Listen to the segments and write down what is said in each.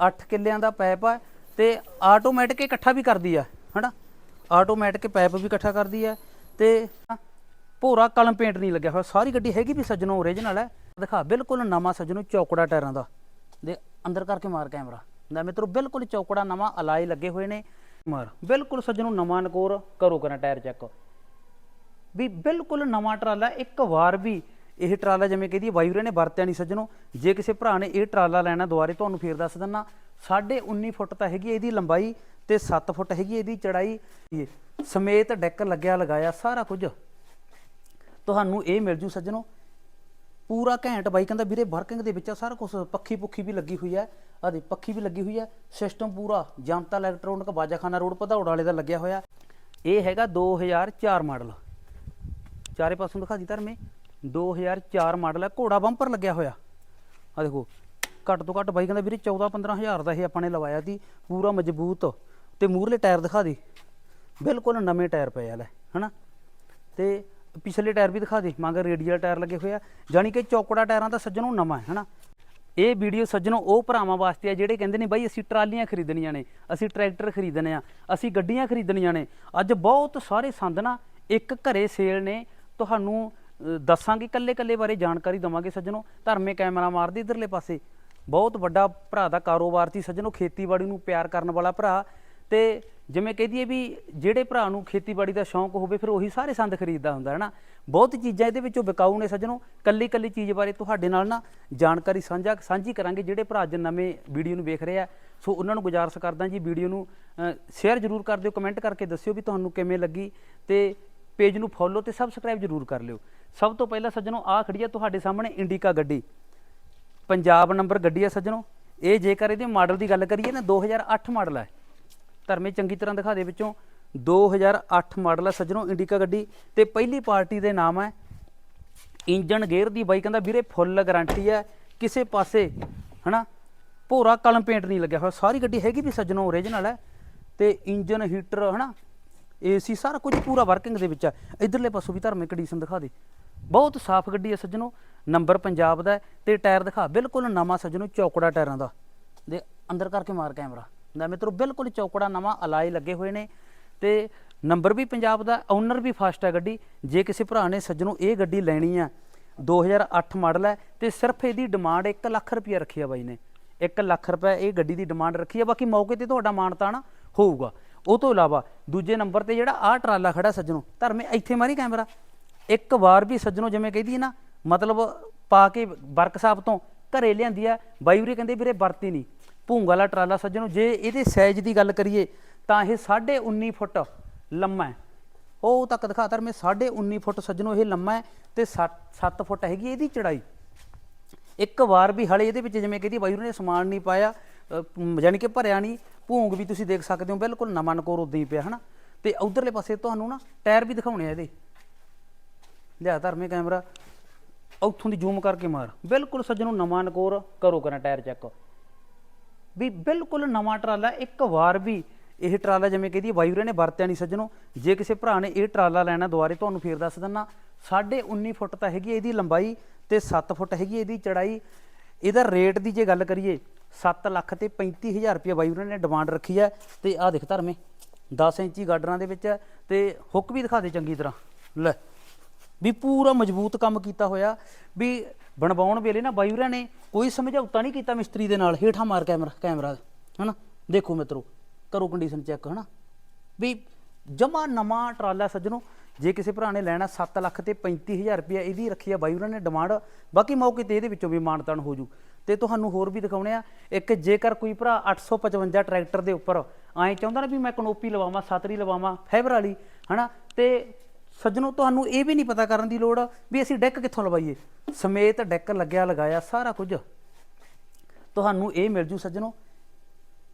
8 ਕਿੱਲਿਆਂ ਦਾ ਪੈਪ ਆ ਤੇ ਆਟੋਮੈਟਿਕ ਇਕੱਠਾ ਵੀ ਕਰਦੀ ਆ, ਹਨਾ? ਆਟੋਮੈਟਿਕ ਪੈਪ ਵੀ ਇਕੱਠਾ ਕਰਦੀ ਆ ਤੇ ਭੋਰਾ ਕਲਮ ਪੇਂਟ ਨਹੀਂ ਲੱਗਿਆ ਹੋਇਆ। ਸਾਰੀ ਗੱਡੀ ਹੈਗੀ ਵੀ ਸੱਜਣੋਂ ਓਰੀਜਨਲ ਹੈ ਦਿਖਾ, ਬਿਲਕੁਲ ਨਵਾਂ ਸੱਜਣੋਂ ਚੌਕੜਾ ਟਾਇਰਾਂ ਦਾ। ਦੇ ਅੰਦਰ ਕਰਕੇ ਮਾਰ ਕੈਮਰਾ। ਦਾ ਮਿੱਤਰੋ, ਬਿਲਕੁਲ ਚੌਕੜਾ ਨਵਾਂ ਅਲਾਈ ਲੱਗੇ ਹੋਏ ਨੇ। ਮਾਰ, ਬਿਲਕੁਲ ਸੱਜਣੋਂ ਨਵਾਂ ਨਕੋਰ ਕਰੋ ਕਰਾਂ ਟਾਇਰ ਚੈੱਕ। ਵੀ ਬਿਲਕੁਲ ਨਵਾਂ ਟਰਾਲਾ, ਇੱਕ ਵਾਰ ਵੀ ਇਹ ਟਰਾਲਾ ਜਿਵੇਂ ਕਹਦੀ ਵਾਯੂਰੇ ਨੇ ਵਰਤਿਆ ਨਹੀਂ ਸੱਜਣੋ। ਜੇ ਕਿਸੇ ਭਰਾ ਨੇ ਇਹ ਟਰਾਲਾ ਲੈਣਾ ਦੁਆਰੇ ਤੁਹਾਨੂੰ ਫੇਰ ਦੱਸ ਦਿੰਨਾ। 19.5 ਫੁੱਟ ਤਾਂ ਹੈਗੀ ਇਹਦੀ ਲੰਬਾਈ ਤੇ 7 ਫੁੱਟ ਹੈਗੀ ਇਹਦੀ ਚੜਾਈ। ਸਮੇਤ ਡੈਕ ਲੱਗਿਆ ਲਗਾਇਆ, ਸਾਰਾ ਕੁਝ। ਤੁਹਾਨੂੰ ਇਹ ਮਿਲ ਜੂ ਸੱਜਣੋ। ਪੂਰਾ ਘੈਂਟ ਬਾਈ, ਕਹਿੰਦਾ ਵੀਰੇ ਵਰਕਿੰਗ ਦੇ ਵਿੱਚ ਸਾਰਾ ਕੁਝ ਪੱਖੀ ਪੁੱਖੀ ਵੀ ਲੱਗੀ ਹੋਈ ਹੈ ਆਦੇ ਪੱਖੀ ਵੀ ਲੱਗੀ ਹੋਈ ਹੈ ਸਿਸਟਮ ਪੂਰਾ, ਜਨਤਾ ਇਲੈਕਟ੍ਰੋਨਿਕ ਬਾਜਾਖਾਨਾ ਰੋਡ, ਭਦੌੜ ਵਾਲੇ ਦਾ ਲੱਗਿਆ ਹੋਇਆ। ਇਹ ਹੈਗਾ 2004 ਮਾਡਲ ਚਾਰੇ ਪਾਸੋਂ ਦਿਖਾ ਦੀ ਧਰਮੇ। 2004 ਮਾਡਲ ਹੈ ਘੋੜਾ ਬੰਪਰ ਲੱਗਿਆ ਹੋਇਆ। ਆ ਦੇਖੋ, ਘੱਟ ਤੋਂ ਘੱਟ ਬਾਈ ਕਹਿੰਦਾ ਵੀਰੇ 14 15000 ਦਾ ਇਹ ਆਪਾਂ ਨੇ ਲਵਾਇਆ ਸੀ, ਪੂਰਾ ਮਜ਼ਬੂਤ। ਤੇ ਮੂਰਲੇ ਟਾਇਰ ਦਿਖਾ ਦੇ। ਬਿਲਕੁਲ ਨਵੇਂ ਟਾਇਰ ਪਏ ਆ ਲੈ, ਹਨਾ? ਤੇ ਪਿਛਲੇ ਟਾਇਰ ਵੀ ਦਿਖਾ ਦੇ ਮੰਗ ਰੇਡੀਅਲ ਟਾਇਰ ਲੱਗੇ ਹੋਏ ਆ। ਜਾਨੀ ਕਿ ਚੌਕੜਾ ਟਾਇਰਾਂ ਦਾ ਸੱਜਣੋਂ ਨਵਾਂ ਹੈ, ਹਨਾ? ਇਹ ਵੀਡੀਓ ਸੱਜਣੋਂ ਉਹ ਭਰਾਵਾਂ ਵਾਸਤੇ ਆ ਜਿਹੜੇ ਕਹਿੰਦੇ ਨੇ ਬਾਈ ਅਸੀਂ ਟਰਾਲੀਆਂ ਖਰੀਦਣੀਆਂ ਨੇ, ਅਸੀਂ ਟਰੈਕਟਰ ਖਰੀਦਣੇ ਆ, ਅਸੀਂ ਗੱਡੀਆਂ ਖਰੀਦਣੀਆਂ ਨੇ। ਅੱਜ ਬਹੁਤ ਸਾਰੇ ਸੰਦ ਨਾ ਇੱਕ ਘਰੇ ਸੇਲ ਨੇ, ਤੁਹਾਨੂੰ ਦੱਸਾਂਗੇ ਕੱਲੇ ਕੱਲੇ ਬਾਰੇ ਜਾਣਕਾਰੀ ਦਵਾਂਗੇ ਸੱਜਣੋਂ। ਧਰਮੇ ਕੈਮਰਾ ਮਾਰਦੇ ਇਧਰਲੇ ਪਾਸੇ। ਬਹੁਤ ਵੱਡਾ ਭਰਾ ਦਾ ਕਾਰੋਬਾਰ ਸੀ ਸੱਜਣੋਂ, ਖੇਤੀਬਾੜੀ ਨੂੰ ਪਿਆਰ ਕਰਨ ਵਾਲਾ ਭਰਾ। ਤੇ ਜਿਵੇਂ ਕਹਿ ਦਈਏ ਵੀ ਜਿਹੜੇ ਭਰਾ ਨੂੰ ਖੇਤੀਬਾੜੀ ਦਾ ਸ਼ੌਂਕ ਹੋਵੇ, ਫਿਰ ਉਹੀ ਸਾਰੇ ਸੰਦ ਖਰੀਦਦਾ ਹੁੰਦਾ ਹੈ ਨਾ ਬਹੁਤ ਚੀਜ਼ਾਂ ਇਹਦੇ ਵਿੱਚੋਂ ਵਿਕਾਊ ਨੇ ਸੱਜਣੋ। ਕੱਲੀ ਕੱਲੀ ਚੀਜ਼ ਬਾਰੇ ਤੁਹਾਡੇ ਨਾਲ ਨਾ ਜਾਣਕਾਰੀ ਸਾਂਝਾ ਸਾਂਝੀ ਕਰਾਂਗੇ। ਜਿਹੜੇ ਭਰਾ ਅੱਜ ਨਵੇਂ ਵੀਡੀਓ ਨੂੰ ਵੇਖ ਰਹੇ ਆ, ਸੋ ਉਹਨਾਂ ਨੂੰ ਗੁਜ਼ਾਰਿਸ਼ ਕਰਦਾ ਜੀ ਵੀਡੀਓ ਨੂੰ ਸ਼ੇਅਰ ਜ਼ਰੂਰ ਕਰ ਦਿਓ ਕਮੈਂਟ ਕਰਕੇ ਦੱਸਿਓ ਵੀ ਤੁਹਾਨੂੰ ਕਿਵੇਂ ਲੱਗੀ। ਤੇ ਪੇਜ ਨੂੰ ਫੋਲੋ ਤੇ ਸਬਸਕ੍ਰਾਈਬ ਜ਼ਰੂਰ ਕਰ ਲਿਓ। ਸਭ ਤੋਂ ਪਹਿਲਾਂ ਸੱਜਣੋ ਆ ਖੜੀ ਹੈ ਤੁਹਾਡੇ ਸਾਹਮਣੇ ਇੰਡੀਕਾ ਗੱਡੀ। ਪੰਜਾਬ ਨੰਬਰ ਗੱਡੀ ਹੈ ਸੱਜਣੋ। ਇਹ ਜੇਕਰ ਇਹਦੇ ਮਾਡਲ ਦੀ ਗੱਲ ਕਰੀਏ ਨਾ 2008 ਮਾਡਲ ਹੈ ਧਰਮੇ ਚੰਗੀ ਤਰ੍ਹਾਂ ਦਿਖਾ ਦੇ ਵਿੱਚੋਂ। 2008 ਮਾਡਲ ਹੈ ਸੱਜਣੋ, ਇੰਡੀਕਾ ਗੱਡੀ। ਤੇ ਪਹਿਲੀ ਪਾਰਟੀ ਦੇ ਨਾਮ ਹੈ ਇੰਜਨ ਗੇਅਰ ਦੀ। ਬਾਈ ਕਹਿੰਦਾ, ਵੀਰੇ, ਫੁੱਲ ਗਾਰੰਟੀ ਹੈ ਕਿਸੇ ਪਾਸੇ, ਹਨਾ, ਭੋਰਾ ਕਲਮ ਪੇਂਟ ਨਹੀਂ ਲੱਗਿਆ ਹੋਇਆ। ਸਾਰੀ ਗੱਡੀ ਹੈਗੀ ਵੀ ਸੱਜਣੋ ਓਰੀਜਨਲ ਹੈ ਤੇ ਇੰਜਨ ਹੀਟਰ, ਹਨਾ, ਏਸੀ, ਸਾਰਾ ਕੁਝ ਪੂਰਾ ਵਰਕਿੰਗ ਦੇ ਵਿੱਚ ਹੈ ਇਧਰਲੇ ਪਾਸੋਂ ਵੀ ਧਰਮੇ ਕੰਡੀਸ਼ਨ ਦਿਖਾ ਦੇ। ਬਹੁਤ ਸਾਫ਼ ਗੱਡੀ ਹੈ ਸੱਜਣੋ, ਨੰਬਰ ਪੰਜਾਬ ਦਾ ਹੈ ਤੇ ਟਾਇਰ ਦਿਖਾ, ਬਿਲਕੁਲ ਨਵਾਂ ਸੱਜਣੋ, ਚੌਕੜਾ ਟਾਇਰਾਂ ਦਾ। ਦੇ ਅੰਦਰ ਕਰਕੇ ਮਾਰ ਕੈਮਰਾ। ਦਾ ਮਿੱਤਰੋ, ਬਿਲਕੁਲ ਚੌਕੜਾ ਨਵਾਂ ਅਲਾਈ ਲੱਗੇ ਹੋਏ ਨੇ। ਤੇ ਨੰਬਰ ਵੀ ਪੰਜਾਬ ਦਾ ਓਨਰ ਵੀ ਫਾਸਟ ਹੈ ਗੱਡੀ। ਜੇ ਕਿਸੇ ਭਰਾ ਨੇ ਸੱਜਣੋ ਇਹ ਗੱਡੀ ਲੈਣੀ ਆ 2008 ਮਾਡਲ ਹੈ ਤੇ ਸਿਰਫ ਇਹਦੀ ਡਿਮਾਂਡ 1 ਲੱਖ ਰੁਪਏ ਰੱਖੀ ਆ ਬਾਈ ਨੇ। 1 ਲੱਖ ਰੁਪਏ ਇਹ ਗੱਡੀ ਦੀ ਡਿਮਾਂਡ ਰੱਖੀ ਆ, ਬਾਕੀ ਮੌਕੇ ਤੇ ਤੁਹਾਡਾ ਮਾਨਤਾਨ ਹੋਊਗਾ। ਉਹ ਤੋਂ ਇਲਾਵਾ ਦੂਜੇ ਨੰਬਰ ਤੇ ਜਿਹੜਾ ਆਹ ਟਰਾਲਾ ਖੜਾ ਸੱਜਣੋ, ਧਰਮੇ, ਇੱਥੇ ਮਾਰੀ ਕੈਮਰਾ। ਇੱਕ ਵਾਰ ਵੀ ਸੱਜਣੋ ਜਿਵੇਂ ਕਹਿੰਦੀ ਨਾ ਮਤਲਬ ਪਾ ਕੇ ਵਰਕਸ਼ਾਪ ਤੋਂ ਘਰੇ ਲਿਆਂਦੀ ਆ ਬਾਈ ਵੀਰੇ ਕਹਿੰਦੇ ਵੀਰੇ ਵਰਤੀ ਨਹੀਂ। ਭੂੰਗ ਵਾਲਾ ਟਰਾਲਾ ਸੱਜਣੋ ਜੇ ਇਹਦੇ ਸਾਈਜ਼ ਦੀ ਗੱਲ ਕਰੀਏ ਤਾਂ ਇਹ 19.5 ਫੁੱਟ ਲੰਮਾ ਹੈ। ਉਹ ਤੱਕ ਦਿਖਾ ਤਰ ਮੈਂ 19.5 ਫੁੱਟ ਸੱਜਣੋ ਇਹ ਲੰਮਾ ਹੈ ਤੇ 7 ਫੁੱਟ ਹੈਗੀ ਇਹਦੀ ਚੜਾਈ। ਇੱਕ ਵਾਰ ਵੀ ਹਲੇ ਇਹਦੇ ਵਿੱਚ ਜਿਵੇਂ ਕਹਿੰਦੀ ਬਾਈ ਨੇ ਸਮਾਨ ਨਹੀਂ ਪਾਇਆ ਅ, ਯਾਨੀ ਕਿ ਭਰਿਆ ਨਹੀਂ। ਭੂੰਗ ਵੀ ਤੁਸੀਂ ਦੇਖ ਸਕਦੇ ਹੋ ਬਿਲਕੁਲ ਨਵਾਂ ਨਕੋਰ ਉਦਾਂ ਹੀ ਪਿਆ ਹਨਾ? ਤੇ ਉਧਰਲੇ ਪਾਸੇ ਤੁਹਾਨੂੰ ਨਾ ਟਾਇਰ ਵੀ ਦਿਖਾਉਣੇ ਆ ਇਹਦੇ। ਲਿਆ ਧਰਮੇ ਕੈਮਰਾ। ਉੱਥੋਂ ਦੀ ਜ਼ੂਮ ਕਰਕੇ ਮਾਰ। ਬਿਲਕੁਲ ਸੱਜਣੋਂ ਨਵਾਂ ਨਕੋਰ ਕਰੋ ਕਰਾਂ ਟਾਇਰ ਚੈੱਕ। ਵੀ ਬਿਲਕੁਲ ਨਵਾਂ ਟਰਾਲਾ, ਇੱਕ ਵਾਰ ਵੀ ਇਹ ਟਰਾਲਾ ਜਿਵੇਂ ਕਹਦੀ ਵਾਯੂਰੇ ਨੇ ਵਰਤਿਆ ਨਹੀਂ ਸੱਜਣੋ। ਜੇ ਕਿਸੇ ਭਰਾ ਨੇ ਇਹ ਟਰਾਲਾ ਲੈਣਾ ਦੁਆਰੇ ਤੁਹਾਨੂੰ ਫੇਰ ਦੱਸ ਦਿੰਨਾ 19.5 ਫੁੱਟ ਤਾਂ ਹੈਗੀ ਇਹਦੀ ਲੰਬਾਈ ਤੇ 7 ਫੁੱਟ ਹੈਗੀ ਇਹਦੀ ਚੜਾਈ। ਇਹਦਾ ਰੇਟ ਦੀ ਜੇ ਗੱਲ ਕਰੀਏ 7 ਲੱਖ ਤੇ 35000 ਰੁਪਏ ਵਾਯੂਰੇ ਨੇ ਡਿਮਾਂਡ ਰੱਖੀ ਹੈ। ਤੇ ਆਹ ਦੇਖ ਧਰਮੇ 10 ਇੰਚੀ ਗਾਡਰਾਂ ਦੇ ਵਿੱਚ ਹੈ ਤੇ ਹੁੱਕ ਵੀ ਦਿਖਾ ਦੇ ਚੰਗੀ ਤਰ੍ਹਾਂ। ਲੈ। ਵੀ ਪੂਰਾ ਮਜ਼ਬੂਤ ਕੰਮ ਕੀਤਾ ਹੋਇਆ, ਵੀ ਬਣਵਾਉਣ ਵੇਲੇ ਨਾ ਬਾਈਵਰਾਂ ਨੇ ਕੋਈ ਸਮਝੌਤਾ ਨਹੀਂ ਕੀਤਾ ਮਿਸਤਰੀ ਦੇ ਨਾਲ, ਹੇਠਾਂ ਮਾਰ ਕੈਮਰਾ ਕੈਮਰਾ, ਹਨਾ? ਦੇਖੋ ਮਿੱਤਰੋ, ਕਰੋ ਕੰਡੀਸ਼ਨ ਚੈੱਕ ਹਨਾ? ਵੀ ਜਮਾ ਨਵਾਂ ਟਰਾਲਾ ਸੱਜਣੋ, ਜੇ ਕਿਸੇ ਭਰਾ ਨੇ ਲੈਣਾ 7 ਲੱਖ ਤੇ 35000 ਰੁਪਏ ਇਹਦੀ ਰੱਖੀ ਆ ਬਾਈਵਰਾਂ ਨੇ ਡਿਮਾਂਡ ਬਾਕੀ ਮੌਕੇ ਤੇ ਇਹਦੇ ਵਿੱਚੋਂ ਵੀ ਮਾਨਤਾਨ ਹੋ ਜੂ। ਤੇ ਤੁਹਾਨੂੰ ਹੋਰ ਵੀ ਦਿਖਾਉਣੇ ਆ, ਇੱਕ ਜੇਕਰ ਕੋਈ ਭਰਾ 855 ਟਰੈਕਟਰ ਦੇ ਉੱਪਰ, ਐਂ ਚਾਹੁੰਦਾ ਨਾ ਵੀ ਮੈਂ ਕਨੋਪੀ ਲਵਾਵਾਂ, ਸਤਰੀ ਲਵਾਵਾਂ, ਫਾਈਬਰ ਵਾਲੀ, ਹਨਾ? ਤੇ ਸੱਜਣੋ, ਤੁਹਾਨੂੰ ਇਹ ਵੀ ਨਹੀਂ ਪਤਾ ਕਰਨ ਦੀ ਲੋੜ ਵੀ ਅਸੀਂ ਡੈਕ ਕਿੱਥੋਂ ਲਵਾਈਏ? ਸਮੇਤ ਡੈਕ ਲੱਗਿਆ ਲਗਾਇਆ ਸਾਰਾ ਕੁਝ। ਤੁਹਾਨੂੰ ਇਹ ਮਿਲ ਜੂ ਸੱਜਣੋ।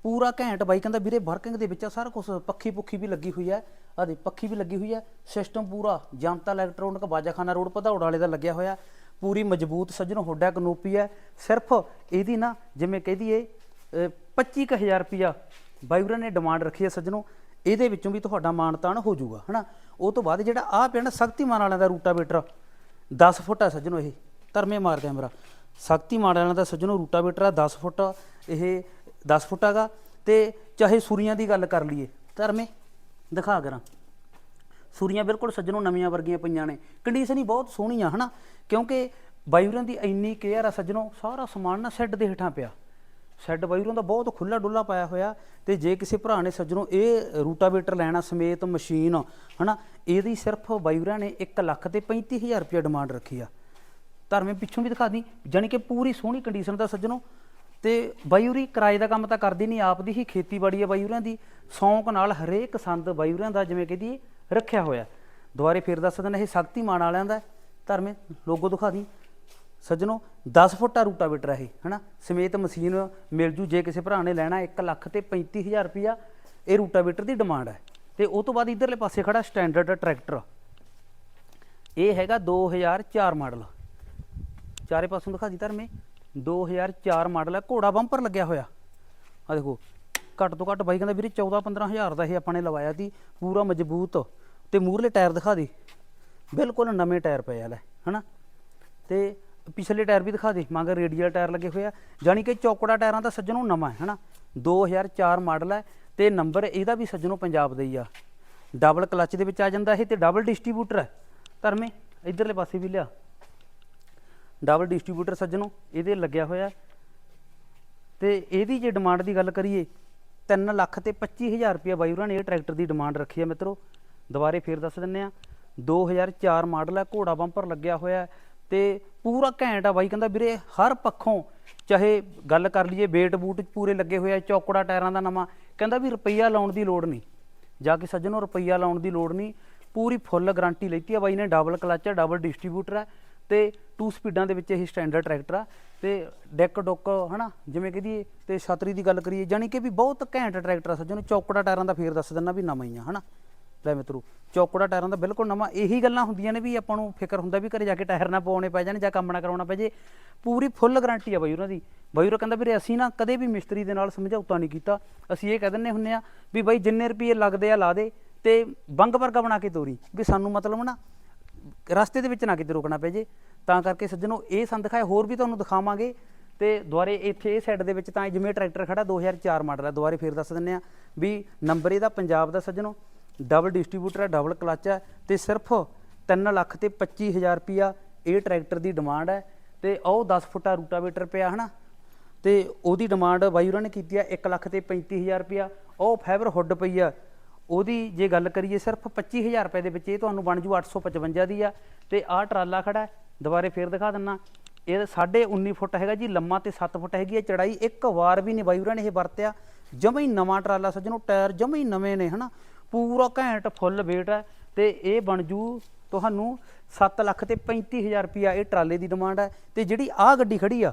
ਪੂਰਾ ਘੈਂਟ ਬਾਈ ਕਹਿੰਦਾ, ਵੀਰੇ ਵਰਕਿੰਗ ਦੇ ਵਿੱਚ ਆ ਸਾਰਾ ਕੁਝ ਪੱਖੀ ਪੁੱਖੀ ਵੀ ਲੱਗੀ ਹੋਈ ਹੈ। ਆਦੇ ਪੱਖੀ ਵੀ ਲੱਗੀ ਹੋਈ ਹੈ। ਸਿਸਟਮ ਪੂਰਾ, ਜਨਤਾ ਇਲੈਕਟ੍ਰੋਨਿਕ ਬਾਜਾਖਾਨਾ ਰੋਡ ਭਦੌੜ ਵਾਲੇ ਦਾ ਲੱਗਿਆ ਹੋਇਆ। ਪੂਰੀ ਮਜ਼ਬੂਤ ਸੱਜਣੋ, ਹੋਡਾ ਕਨੋਪੀ ਹੈ। ਸਿਰਫ ਇਹਦੀ ਨਾ, ਜਿਵੇਂ ਕਹਦੀ ਏ 25000 ਰੁਪਿਆ ਬਾਈਵਰਾਂ ਨੇ ਡਿਮਾਂਡ ਰੱਖੀ ਹੈ ਸੱਜਣੋ। ਇਹਦੇ ਵਿੱਚੋਂ ਵੀ ਤੁਹਾਡਾ ਮਾਣ ਤਾਣ ਹੋ ਜਾਊਗਾ, ਹਨਾ? ਉਹ ਤੋਂ ਬਾਅਦ ਜਿਹੜਾ ਆਹ ਪਿੰਡ ਸ਼ਕਤੀਮਾਨ ਵਾਲਿਆਂ ਦਾ ਰੂਟਾਵੇਟਰ 10 ਫੁੱਟ ਆ ਸੱਜਣੋ ਇਹ, ਧਰਮੇ ਮਾਰ ਕੈਮਰਾ। ਸ਼ਕਤੀਮਾਨ ਵਾਲਿਆਂ ਦਾ ਸੱਜਣੋ ਰੂਟਾਵੇਟਰ ਆ 10 ਫੁੱਟ ਇਹ 10 ਫੁੱਟ ਹੈਗਾ ਤੇ ਚਾਹੇ ਸੂਰੀਆਂ ਦੀ ਗੱਲ ਕਰ ਲਈਏ, ਧਰਮੇ, ਦਿਖਾ ਕਰਾਂ। ਸੂਰੀਆਂ ਬਿਲਕੁਲ ਸੱਜਣੋਂ ਨਵੀਆਂ ਵਰਗੀਆਂ ਪਈਆਂ ਨੇ ਕੰਡੀਸ਼ਨ ਹੀ ਬਹੁਤ ਸੋਹਣੀ ਆ, ਹਨਾ? ਕਿਉਂਕਿ ਬਾਈਰਾਂ ਦੀ ਇੰਨੀ ਕੇਅਰ ਆ ਸੱਜਣੋਂ, ਸਾਰਾ ਸਮਾਨ ਨਾ ਸ਼ੈੱਡ ਦੇ ਹੇਠਾਂ ਪਿਆ। ਸ਼ੈੱਡ ਬਾਈਰਾਂ ਦਾ ਬਹੁਤ ਖੁੱਲਾ ਡੁੱਲਾ ਪਾਇਆ ਹੋਇਆ ਤੇ ਜੇ ਕਿਸੇ ਭਰਾ ਨੇ ਸੱਜਣੋ ਇਹ ਰੂਟਾਵੇਟਰ ਲੈਣਾ ਸਮੇਤ ਮਸ਼ੀਨ, ਹਨਾ, ਇਹਦੀ ਸਿਰਫ ਬਾਈਰਾਂ ਨੇ 1 ਲੱਖ ਤੇ 35000 ਰੁਪਏ ਡਿਮਾਂਡ ਰੱਖੀ ਆ। ਧਰਮੇ ਪਿੱਛੋਂ ਵੀ ਦਿਖਾ ਦੀ, ਜਾਣੀ ਕਿ ਪੂਰੀ ਸੋਹਣੀ ਕੰਡੀਸ਼ਨ ਦਾ ਸੱਜਣੋ। ਤੇ ਬਾਈਉਰੀ ਕਿਰਾਏ ਦਾ ਕੰਮ ਤਾਂ ਕਰਦੀ ਨਹੀਂ, ਆਪ ਦੀ ਹੀ ਖੇਤੀਬਾੜੀ ਆ ਬਾਈਉਰਾਂ ਦੀ। ਸੌਂਕ ਨਾਲ ਹਰੇਕ ਸੰਦ ਬਾਈਉਰਾਂ ਦਾ ਜਿਵੇਂ ਕਹਦੀ ਰੱਖਿਆ ਹੋਇਆ। ਦੁਆਰੇ ਫੇਰ ਦੱਸ ਦਿੰਦਾ, ਇਹ ਸ਼ਕਤੀਮਾਨ ਵਾਲਿਆਂ ਦਾ। ਹੈ। ਧਰਮੇ ਲੋਗੋ ਦਿਖਾ ਦੀ। ਸੱਜਣੋ 10 ਫੁੱਟਾ ਰੂਟਾਵੇਟਰ ਹੈ ਇਹ ਹਨਾ? ਸਮੇਤ ਮਸ਼ੀਨ ਮਿਲ ਜੂ, ਜੇ ਕਿਸੇ ਭਰਾ ਨੇ ਲੈਣਾ 1 ਲੱਖ ਤੇ 35000 ਰੁਪਿਆ ਇਹ ਰੂਟਾਵੇਟਰ ਦੀ ਡਿਮਾਂਡ ਹੈ। ਤੇ ਉਹ ਤੋਂ ਬਾਅਦ ਇਧਰਲੇ ਪਾਸੇ ਖੜਾ ਸਟੈਂਡਰਡ ਟਰੈਕਟਰ ਇਹ ਹੈਗਾ 2004 ਮਾਡਲ ਚਾਰੇ ਪਾਸੋਂ ਦਿਖਾ ਦੀ ਧਰਮੇ 2004 ਮਾਡਲ ਹੈ, ਘੋੜਾ ਬੰਪਰ ਲੱਗਿਆ ਹੋਇਆ। ਆ ਦੇਖੋ, ਘੱਟ ਤੋਂ ਘੱਟ ਬਾਈ ਕਹਿੰਦਾ ਵੀਰੇ 14 15000 ਦਾ ਇਹ ਆਪਾਂ ਨੇ ਲਵਾਇਆ ਸੀ, ਪੂਰਾ ਮਜ਼ਬੂਤ। ਤੇ ਮੂਰਲੇ ਟਾਇਰ ਦਿਖਾ ਦੇ, ਬਿਲਕੁਲ ਨਵੇਂ ਟਾਇਰ ਪਏ ਆ ਲੈ, ਹਨਾ? ਤੇ ਪਿਛਲੇ ਟਾਇਰ ਵੀ ਦਿਖਾ ਦੇ, ਮਗਰ ਰੇਡੀਅਲ ਟਾਇਰ ਲੱਗੇ ਹੋਏ ਆ। ਜਾਣੀ ਕਿ ਚੌਕੜਾ ਟਾਇਰਾਂ ਦਾ ਸੱਜਣੋਂ ਨਵਾਂ ਹੈ, ਹਨਾ? 2004 ਮਾਡਲ ਹੈ ਤੇ ਨੰਬਰ ਇਹਦਾ ਵੀ ਸੱਜਣੋਂ ਪੰਜਾਬ ਦਾ ਹੀ ਆ। ਡਬਲ ਕਲੱਚ ਦੇ ਵਿੱਚ ਆ ਜਾਂਦਾ ਇਹ ਤੇ ਡਬਲ ਡਿਸਟ੍ਰੀਬਿਊਟਰ ਹੈ। ਧਰਮੇ, ਇਧਰਲੇ ਪਾਸੇ ਵੀ ਲਿਆ। ਡਬਲ ਡਿਸਟ੍ਰੀਬਿਊਟਰ ਸੱਜਣੋ, ਇਹਦੇ ਲੱਗਿਆ ਹੋਇਆ ਤੇ ਇਹਦੀ ਜੇ ਡਿਮਾਂਡ ਦੀ ਗੱਲ ਕਰੀਏ 3 ਲੱਖ ਤੇ 25000 ਰੁਪਏ ਬਾਈ ਉਹਨਾਂ ਨੇ ਇਹ ਟਰੈਕਟਰ ਦੀ ਡਿਮਾਂਡ ਰੱਖੀ ਹੈ ਮਿੱਤਰੋ। ਦੁਬਾਰੇ ਫੇਰ ਦੱਸ ਦਿੰਨੇ ਆ 2004 ਮਾਡਲ ਹੈ, ਘੋੜਾ ਬੰਪਰ ਲੱਗਿਆ ਹੋਇਆ ਤੇ ਪੂਰਾ ਘੈਂਟ ਆ ਬਾਈ, ਕਹਿੰਦਾ ਵੀਰੇ ਹਰ ਪੱਖੋਂ ਚਾਹੇ ਗੱਲ ਕਰ ਲਈਏ ਵੇਟ ਬੂਟ ਪੂਰੇ ਲੱਗੇ ਹੋਏ ਆ, ਚੌਕੜਾ ਟਾਇਰਾਂ ਦਾ ਨਵਾਂ, ਕਹਿੰਦਾ ਵੀ ਰੁਪਈਆ ਲਾਉਣ ਦੀ ਲੋੜ ਨਹੀਂ, ਜਾ ਕੇ ਸੱਜਣੋ ਰੁਪਈਆ ਲਾਉਣ ਦੀ ਲੋੜ ਨਹੀਂ, ਪੂਰੀ ਫੁੱਲ ਗਾਰੰਟੀ ਲੈਤੀ ਆ ਬਾਈ ਨੇ ਡਬਲ ਕਲਚ ਹੈ ਡਬਲ ਡਿਸਟ੍ਰੀਬਿਊਟਰ ਹੈ ਤੇ ਟੂ ਸਪੀਡਾਂ ਦੇ ਵਿੱਚ ਇਹ ਸਟੈਂਡਰਡ ਟਰੈਕਟਰ ਆ, ਤੇ ਡੈਕ ਡੁੱਕ ਹਨਾ, ਜਿਵੇਂ ਕਹਦੀਏ ਤੇ ਛਤਰੀ ਦੀ ਗੱਲ ਕਰੀਏ, ਜਾਣੀ ਕਿ ਵੀ ਬਹੁਤ ਘੈਂਟ ਟਰੈਕਟਰ ਆ ਸੱਜਣੋ, ਚੌਕੜਾ ਟਾਇਰਾਂ ਦਾ ਫੇਰ ਦੱਸ ਦਿੰਨਾ ਵੀ ਨਵਾਂ ਹੀ ਆ, ਹਨਾ। ਲੈ ਮਿੱਤਰੋ, ਚੌਕੜਾ ਟਾਇਰਾਂ ਦਾ ਬਿਲਕੁਲ ਨਵਾਂ, ਇਹੀ ਗੱਲਾਂ ਹੁੰਦੀਆਂ ਨੇ ਵੀ ਆਪਾਂ ਨੂੰ ਫਿਕਰ ਹੁੰਦਾ ਵੀ ਘਰੇ ਜਾ ਕੇ ਟਾਇਰ ਨਾ ਪਵਾਉਣੇ ਪੈ ਜਾਣ ਜਾਂ ਕੰਮ ਨਾ ਕਰਾਉਣਾ ਪੈ ਜੇ। ਪੂਰੀ ਫੁੱਲ ਗਾਰੰਟੀ ਆ ਬਾਈ ਉਹਨਾਂ ਦੀ। ਬਾਈ ਉਹ ਕਹਿੰਦਾ ਵੀਰੇ, ਅਸੀਂ ਨਾ ਕਦੇ ਵੀ ਮਿਸਤਰੀ ਦੇ ਨਾਲ ਸਮਝੌਤਾ ਨਹੀਂ ਕੀਤਾ। ਅਸੀਂ ਇਹ ਕਹਿ ਦਿੰਨੇ ਹੁੰਨੇ ਆ ਵੀ ਬਾਈ ਜਿੰਨੇ ਰੁਪਏ ਲੱਗਦੇ ਆ ਲਾ ਦੇ ਤੇ ਬੰਗ ਵਰਗਾ ਬਣਾ ਕੇ ਤੋਰੀ। ਵੀ ਸਾਨੂੰ ਮਤਲਬ ਨਾ ਰਸਤੇ ਦੇ ਵਿੱਚ ਨਾ ਕਿਤੇ ਰੁਕਣਾ ਪੈ ਜੇ। ਤਾਂ ਕਰਕੇ ਸੱਜਣੋ, ਇਹ ਸੰਦ ਦਿਖਾਏ ਹੋਰ ਵੀ ਤੁਹਾਨੂੰ ਦਿਖਾਵਾਂਗੇ। ਤੇ ਦੁਆਰੇ ਇੱਥੇ ਇਹ ਸਾਈਡ ਦੇ ਵਿੱਚ ਤਾਂ ਜਿਵੇਂ ਟਰੈਕਟਰ ਖੜਾ 2004 ਮਾਡਲ ਆ। ਦੁਆਰੇ ਫੇਰ ਦੱਸ ਦਿੰਨੇ ਆ ਵੀ ਨੰਬਰ ਇਹਦਾ ਪੰਜਾਬ ਦਾ ਸੱਜਣੋ। ਡਬਲ ਡਿਸਟ੍ਰੀਬਿਊਟਰ ਹੈ, ਡਬਲ ਕਲਚ ਹੈ ਤੇ ਸਿਰਫ 3 ਲੱਖ ਤੇ 25000 ਰੁਪਿਆ ਇਹ ਟਰੈਕਟਰ ਦੀ ਡਿਮਾਂਡ ਹੈ ਤੇ ਉਹ 10 ਫੁੱਟਾ ਰੂਟਾਵੇਟਰ ਪਿਆ, ਹਨਾ? ਤੇ ਉਹਦੀ ਡਿਮਾਂਡ ਬਾਈ ਉਹਨਾਂ ਨੇ ਕੀਤੀ ਹੈ 1 ਲੱਖ ਤੇ 35000 ਰੁਪਿਆ ਉਹ ਫਾਈਬਰ ਹੁੱਡ ਪਈ ਆ। ਉਹਦੀ ਜੇ ਗੱਲ ਕਰੀਏ ਸਿਰਫ 25000 ਰੁਪਏ ਦੇ ਵਿੱਚ ਇਹ ਤੁਹਾਨੂੰ ਬਣ ਜੂ 855 ਦੀ ਆ। ਤੇ ਆਹ ਟਰਾਲਾ ਖੜਾ ਦੁਬਾਰੇ ਫੇਰ ਦਿਖਾ ਦਿੰਨਾ। ਇਹ ਸਾਢੇ 19 ਫੁੱਟ ਹੈਗਾ ਜੀ, ਲੰਮਾ ਤੇ 7 ਫੁੱਟ ਹੈਗੀ ਹੈ ਚੜਾਈ ਇੱਕ ਵਾਰ ਵੀ ਨਹੀਂ ਬਾਈ ਉਹਨਾਂ ਨੇ ਇਹ ਵਰਤਿਆ। ਜਮਾ ਹੀ ਨਵਾਂ ਟਰਾਲਾ ਸੱਜਣੋ, ਟਾਇਰ ਜਮਾ ਹੀ ਨਵੇਂ ਨੇ, ਹਨਾ? ਪੂਰਾ ਘੈਂਟ ਫੁੱਲ weight ਹੈ ਤੇ ਇਹ ਬਣ ਜੂ ਤੁਹਾਨੂੰ 7 ਲੱਖ ਤੇ 35000 ਰੁਪਿਆ ਇਹ ਟਰਾਲੇ ਦੀ ਡਿਮਾਂਡ ਹੈ ਤੇ ਜਿਹੜੀ ਆਹ ਗੱਡੀ ਖੜੀ ਆ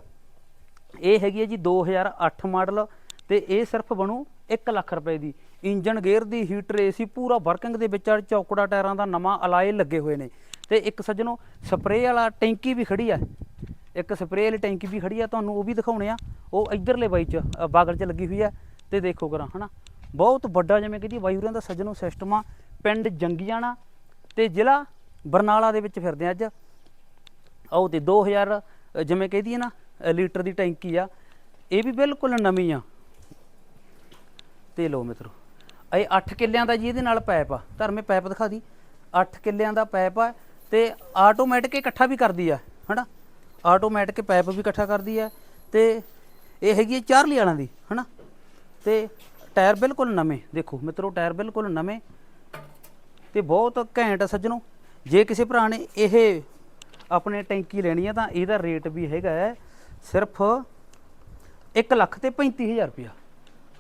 ਇਹ ਹੈਗੀ ਹੈ ਜੀ 2008 ਮਾਡਲ ਤੇ ਇਹ ਸਿਰਫ ਬਣੂ 1 ਲੱਖ ਰੁਪਏ ਦੀ। ਇੰਜਨ ਗੇਅਰ ਦੀ ਹੀਟਰ ਏਸੀ ਪੂਰਾ ਵਰਕਿੰਗ ਦੇ ਵਿੱਚ ਆ, ਚੌਕੜਾ ਟਾਇਰਾਂ ਦਾ ਨਵਾਂ ਅਲਾਏ ਲੱਗੇ ਹੋਏ ਨੇ। ਤੇ ਇੱਕ ਸੱਜਣੋ ਸਪਰੇਅ ਵਾਲਾ ਟੈਂਕੀ ਵੀ ਖੜੀ ਆ। ਇੱਕ ਸਪਰੇਅ ਵਾਲੀ ਟੈਂਕੀ ਵੀ ਖੜੀ ਆ ਤੁਹਾਨੂੰ ਉਹ ਵੀ ਦਿਖਾਉਣੇ ਆ। ਉਹ ਇਧਰਲੇ ਬਾਈ ਚ ਬਾਗਲ ਚ ਲੱਗੀ ਹੋਈ ਆ। ਤੇ ਦੇਖੋ ਕਰਾਂ ਹਨਾ? ਬਹੁਤ ਵੱਡਾ ਜਿਵੇਂ ਕਿ ਜੀ ਵਾਯੂਰਾਂ ਦਾ ਸੱਜਣੋ ਸਿਸਟਮ ਆ ਪਿੰਡ ਜੰਗੀਆਣਾ ਤੇ ਜ਼ਿਲ੍ਹਾ ਬਰਨਾਲਾ ਦੇ ਵਿੱਚ ਫਿਰਦੇ ਆ ਅੱਜ। ਆਓ ਤੇ 2000 ਅ, ਜਿਵੇਂ ਕਹਦੀ ਹੈ ਨਾ ਲੀਟਰ ਦੀ ਟੈਂਕੀ ਆ ਇਹ ਵੀ ਬਿਲਕੁਲ ਨਵੀਂ ਆ। ਤੇ ਲੋ ਮਿੱਤਰੋ ਇਹ 8 ਕਿੱਲਿਆਂ ਦਾ ਜੀ ਇਹਦੇ ਨਾਲ ਪਾਈਪ ਆ। ਧਰਮੇ ਪਾਈਪ ਦਿਖਾ ਦੀ। 8 ਕਿੱਲਿਆਂ ਦਾ ਪਾਈਪ ਆ ਤੇ ਆਟੋਮੈਟਿਕ ਇਕੱਠਾ ਵੀ ਕਰਦੀ ਆ ਹਨਾ? ਆਟੋਮੈਟਿਕ ਪਾਈਪ ਵੀ ਇਕੱਠਾ ਕਰਦੀ ਆ ਤੇ ਇਹ ਹੈਗੀ ਹੈ ਚਾਰਲੀ ਵਾਲਾਂ ਦੀ ਹਨਾ? ਤੇ ਟਾਇਰ ਬਿਲਕੁਲ ਨਵੇਂ, ਦੇਖੋ ਮਿੱਤਰੋ ਟਾਇਰ ਬਿਲਕੁਲ ਨਵੇਂ ਤੇ ਬਹੁਤ ਘੈਂਟ ਸੱਜਣੋ। ਜੇ ਕਿਸੇ ਭਰਾ ਨੇ ਇਹ ਆਪਣੇ ਟੈਂਕੀ ਲੈਣੀ ਆ ਤਾਂ ਇਹਦਾ ਰੇਟ ਵੀ ਹੈਗਾ ਸਿਰਫ 1 ਲੱਖ ਤੇ 35000 ਰੁਪਇਆ,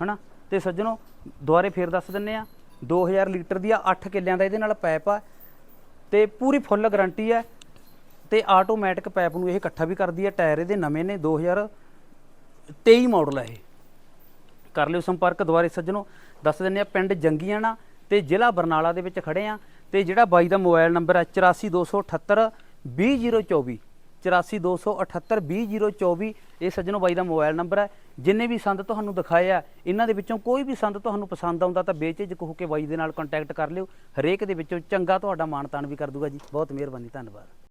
ਹਨਾ? ਤੇ ਸੱਜਣੋ ਦੁਆਰੇ ਫੇਰ ਦੱਸ ਦਿੰਨੇ ਆ 2000 ਲੀਟਰ ਦੀ ਆ 8 ਕਿੱਲਿਆਂ ਦਾ ਇਹਦੇ ਨਾਲ ਪਾਈਪ ਆ ਤੇ ਪੂਰੀ ਫੁੱਲ ਗਾਰੰਟੀ ਹੈ ਤੇ ਆਟੋਮੈਟਿਕ ਪਾਈਪ ਨੂੰ ਇਹ ਇਕੱਠਾ ਵੀ ਕਰਦੀ ਹੈ ਟਾਇਰ ਇਹਦੇ ਨਵੇਂ ਨੇ 2023 ਮਾਡਲ ਹੈ ਇਹ। ਕਰ ਲਿਓ ਸੰਪਰਕ ਦੁਆਰੇ ਸੱਜਣੋ। ਦੱਸ ਦਿੰਨੇ ਆ ਪਿੰਡ ਜੰਗੀਆਣਾ ਤੇ ਜ਼ਿਲ੍ਹਾ ਬਰਨਾਲਾ ਦੇ ਵਿੱਚ ਖੜੇ ਆ ਤੇ ਜਿਹੜਾ ਬਾਈ ਦਾ ਮੋਬਾਈਲ ਨੰਬਰ ਹੈ 84278 20024 84278 20024 ਇਹ ਸੱਜਣੋ ਬਾਈ ਦਾ ਮੋਬਾਈਲ ਨੰਬਰ ਹੈ ਜਿੰਨੇ ਵੀ ਸੰਦ ਤੁਹਾਨੂੰ ਦਿਖਾਏ ਆ, ਇਹਨਾਂ ਦੇ ਵਿੱਚੋਂ ਕੋਈ ਵੀ ਸੰਦ ਤੁਹਾਨੂੰ ਪਸੰਦ ਆਉਂਦਾ ਤਾਂ ਬੇਚਿਜਕ ਹੋ ਕੇ ਬਾਈ ਦੇ ਨਾਲ ਕੰਟੈਕਟ ਕਰ ਲਿਓ। ਹਰੇਕ ਦੇ ਵਿੱਚੋਂ ਚੰਗਾ ਤੁਹਾਡਾ ਮਾਣ ਤਾਣ ਵੀ ਕਰ ਦੂਗਾ ਜੀ। ਬਹੁਤ ਮਿਹਰਬਾਨੀ, ਧੰਨਵਾਦ।